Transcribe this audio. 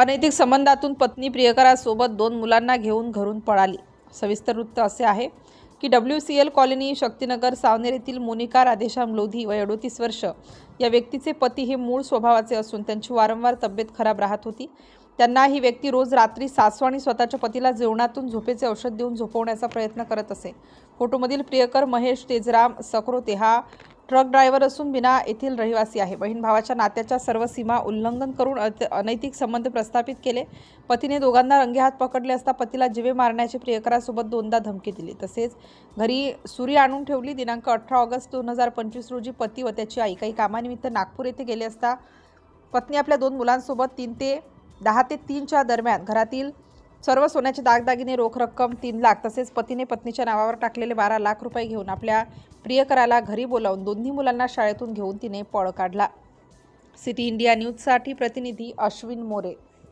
अनैतिक संबंधातून पत्नी प्रियकरासोबत दोन मुलांना घेऊन घरून पळाली. सविस्तर वृत्त असे आहे की W C L colony Shaktinagar Savner येथील मोनिका राधेश्याम लोधी व अडोतीस वर्ष. या व्यक्तीचे पती हे मूळ स्वभावाचे असून त्यांची वारंवार तब्येत खराब राहत होती. त्यांना ही व्यक्ती रोज रात्री सासू आणि स्वतःच्या पतीला जेवणातून झोपेचे औषध देऊन झोपवण्याचा प्रयत्न करत असे. फोटोमधील प्रियकर महेश तेजराम सकरोते हा ट्रक ड्रायव्हर असून बिना येथील रहिवासी आहे. बहीण भावाच्या नात्याच्या सर्व सीमा उल्लंघन करून अत- अनैतिक संबंध प्रस्थापित केले. पतीने दोघांना रंगेहात पकडले असता पतीला जिवे मारण्याची प्रियकरासोबत दोनदा धमकी दिली. तसेच घरी सुरी आणून ठेवली. दिनांक अठरा ऑगस्ट दोन हजार पंचवीस रोजी पती व त्याची आई काही कामानिमित्त नागपूर येथे गेले असता पत्नी आपल्या दोन मुलांसोबत तीन ते दहा ते तीनच्या दरम्यान घरातील सर्व सोन्याचे दागदागिने रोख रक्कम तीन लाख तसेच पतीने पत्नीच्या नावावर टाकलेले बारा लाख रुपये घेऊन आपल्या प्रियकराला घरी बोलावून दोन्ही मुलांना शाळेतून घेऊन तिने पळ काढला. सिटी इंडिया न्यूजसाठी प्रतिनिधी अश्विन मोरे